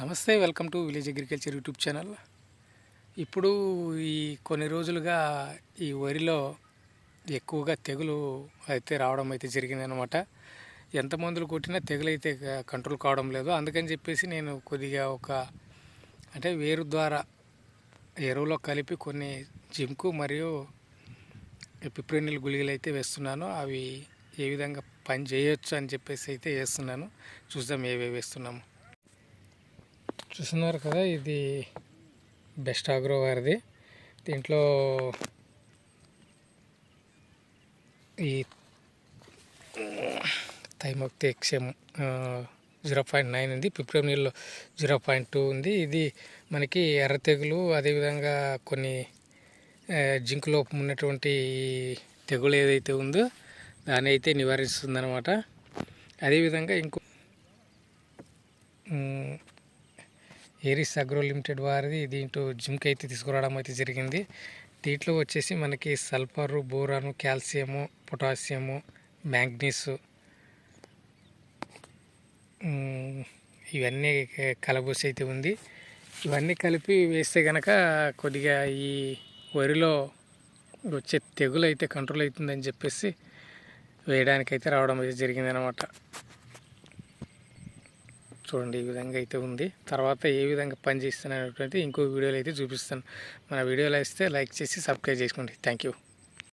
నమస్తే welcome to village agriculture YouTube channel. ఇప్పుడు ఈ కొన్ని రోజులుగా ఈ వరిలో ఎక్కువగా తెగులు అయితే రావడం అయితే జరిగిందనమాట ఎంత మందులు కొట్టినా తెగులు అయితే కంట్రోల్ కావడం లేదు. అందుకని చెప్పేసి నేను కొద్దిగా ఒక అంటే వేరు ద్వారా ఎరువులో కలిపి కొన్ని జింకు మరియు పిప్రినిల్ గుళికలు అయితే వేస్తున్నాను. అవి ఏ విధంగా పని చేయొచ్చు అని చెప్పేసి అయితే వేస్తున్నాను. చూద్దాం ఏవేవి వేస్తున్నాము. చూస్తున్నారు కదా ఇది బెస్ట్ ఆగ్రో వారిది. దీంట్లో ఈ తైమక్తి ఎక్స్ఎం జీరో పాయింట్ నైన్ ఉంది. పిప్రోనిల్లో జీరో పాయింట్ టూ ఉంది. ఇది మనకి ఎర్ర తెగులు అదేవిధంగా కొన్ని జింక్ లోపం ఉన్నటువంటి తెగులు ఏదైతే ఉందో దాన్ని అయితే నివారిస్తుంది అనమాట అదేవిధంగా ఇంకో ఏరిస్ అగ్రో లిమిటెడ్ వారిది దీంట్లో జిమ్కి అయితే తీసుకురావడం అయితే జరిగింది. దీంట్లో వచ్చేసి మనకి sulphur boron calcium potassium manganese ఇవన్నీ కలబూసి కలబోసి అయితే ఉంది. ఇవన్నీ కలిపి వేస్తే కనుక కొద్దిగా ఈ వరిలో వచ్చే తెగులు అయితే కంట్రోల్ అవుతుందని చెప్పేసి వేయడానికైతే రావడం అయితే జరిగిందనమాట. చూడండి ఈ విధంగా అయితే ఉంది. తర్వాత ఏ విధంగా పని చేస్తాను అనేటువంటి ఇంకో వీడియోలో అయితే చూపిస్తాను. మన వీడియోలో ఇస్తే లైక్ చేసి సబ్స్క్రైబ్ చేసుకోండి. Thank you